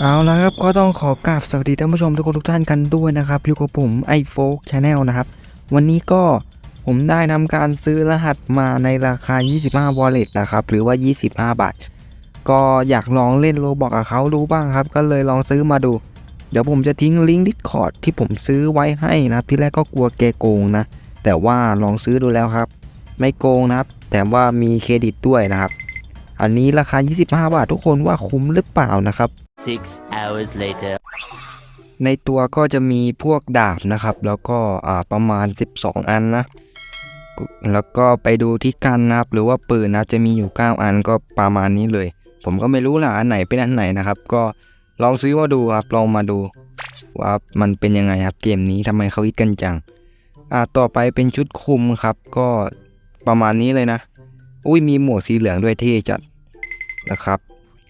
เอาละครับก็ต้องขอกราบสวัสดีท่านผู้ชมทุกคนทุกท่านกันด้วยนะครับอยู่กับผมไอโฟกชาแนลนะครับ วันนี้ก็ผมได้นำการซื้อรหัสมาในราคา 25 wallet นะครับ หรือว่า 25 บาท ก็อยากลองเล่นโลบอกกับเขาดูบ้างครับ ก็เลยลองซื้อมาดู เดี๋ยวผมจะทิ้งลิงก์ Discord ที่ผมซื้อไว้ให้นะที่แรกก็กลัวแกโกงนะ แต่ว่าลองซื้อดูแล้วครับ ไม่โกงนะครับ แต่ว่ามีเครดิตด้วยนะครับ อันนี้ราคา 25 บาททุกคนว่าคุ้มหรือเปล่านะครับ Six hours later. ในตัวก็จะมีพวกดาบนะครับ แล้วก็อ่าประมาณ 12 อันนะก็แล้วก็ไปดูที่กันนะครับ หรือว่าปืนนะครับจะมีอยู่ 9 อันก็ประมาณนี้เลย ผมก็ไม่รู้ล่ะอันไหนเป็นอันไหนนะครับ ก็ลองซื้อมาดูครับลองมาดูว่ามันเป็นยังไงครับเกมนี้ทำไมเขาฮิตกันจัง อ่าต่อไปเป็นชุดคลุมครับ ก็ประมาณนี้เลยนะ อุ้ยมีหมวกสีเหลืองด้วยเท่จัด นะครับ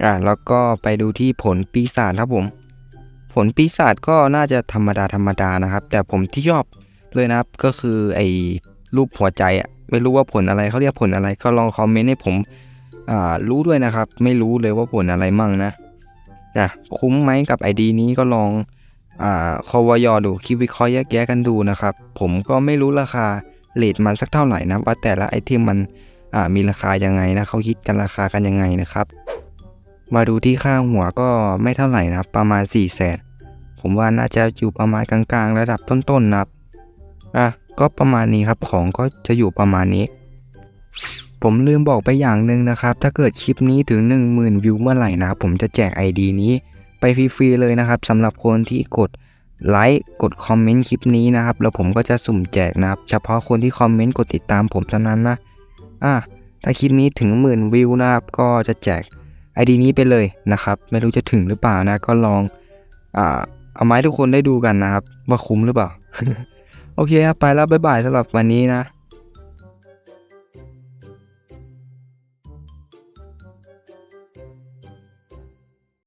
อ่าแล้วก็ไปดูที่ผลปีศาจครับผม ผลปีศาจก็น่าจะธรรมดาธรรมดานะครับ แต่ผมที่ชอบเลยนะครับก็คือไอ้รูปหัวใจอะไม่รู้ว่าผลอะไรเขาเรียกผลอะไรก็ลองคอมเมนต์ให้ผมอ่ารู้ด้วยนะครับ ไม่รู้เลยว่าผลอะไรมั่งนะอะคุ้มไหมกับไอดีนี้ก็ลองอ่าคอวยอดูคิดวิเคราะห์แยกแยะกันดูนะครับ ผมก็ไม่รู้ราคาเลทมันสักเท่าไหร่นะว่าแต่ละไอเทมมัน มีราคายังไงนะเขาคิดกันราคากันยังไงนะครับ มาดูที่ข้างหัวก็ไม่เท่าไหร่นะครับ ประมาณ4ี่แสนผมว่าน่าจะอยู่ประมาณกลางๆ ระดับต้นๆนะครับอะก็ประมาณนี้ครับของก็จะอยู่ประมาณนี้ ผมลืมบอกไปอย่างหนึ่งนะครับ ถ้าเกิดคลิปนี้ถึง 10,000 วิวเมื่อไหร่นะผมจะแจก ID นี้ไปฟรีๆเลยนะครับสำหรับคนที่กดไลค์กดคอมเมนต์คลิปนี้นะครับ แล้วผมก็จะสุ่มแจกนะครับ เฉพาะคนที่คอมเมนต์กดติดตามผมเท่านั้นนะ อะถ้าคลิปนี้ถึงหมื่นวิวนะครับก็จะแจกไอดีนี้ไปเลยนะครับ ไม่รู้จะถึงหรือเปล่านะก็ลองอ่าเอาไม้ทุกคนได้ดูกันนะครับ ว่าคุ้มหรือเปล่า โอเคครับไปแล้วบ๊ายบายสำหรับวันนี้นะ